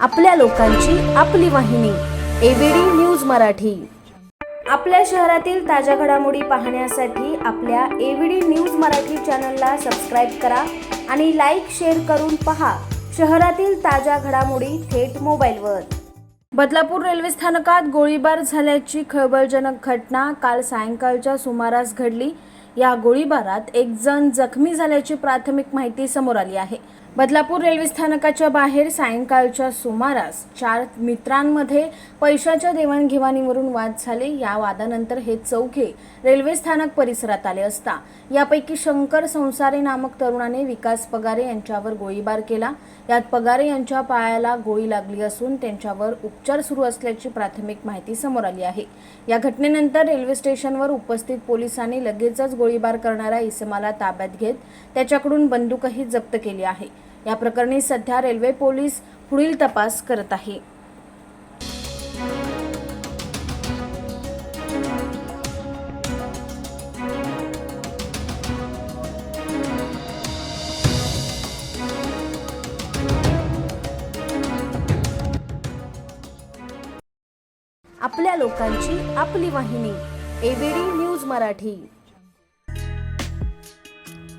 आपल्या लोकांची आपली वाहिनी एबीडी न्यूज मराठी. आपल्या शहरातील ताज्या घडामोडी पाहण्यासाठी आपल्या एबीडी न्यूज मराठी चॅनलला सबस्क्राईब करा आणि लाईक शेअर करून पहा शहरातील ताज्या घडामोडी थेट मोबाईलवर. बदलापूर रेल्वे स्थानकात गोळीबार झाल्याची खळबळजनक घटना काल सायंकाळच्या सुमारास घडली. या गोळीबारात एक जण जखमी झाल्याची प्राथमिक माहिती समोर आली आहे. बदलापूर रेल्वे स्थानकाच्या बाहेर सायंकाळच्या सुमारास चार मित्रांमध्ये पैशाच्या देवाणघेवाणीवरून वाद झाले. या वादानंतर हे चौघे रेल्वे स्थानक परिसरात आले असता यापैकी शंकर संसारे नामक तरुणाने विकास पगारे यांच्यावर गोळीबार केला. यात पगारे यांच्या पायाला गोळी लागली असून त्यांच्यावर उपचार सुरू असल्याची प्राथमिक माहिती समोर आली आहे. या घटनेनंतर रेल्वे स्टेशनवर उपस्थित पोलिसांनी लगेचच गोळीबार करणाऱ्या इसमाला ताब्यात घेत त्याच्याकडून बंदूकही जप्त केली आहे. या प्रकरणी सध्या रेल्वे पोलीस पुढील तपास करत आहे. आपल्या लोकांची आपली वाहिनी एबीडी न्यूज मराठी.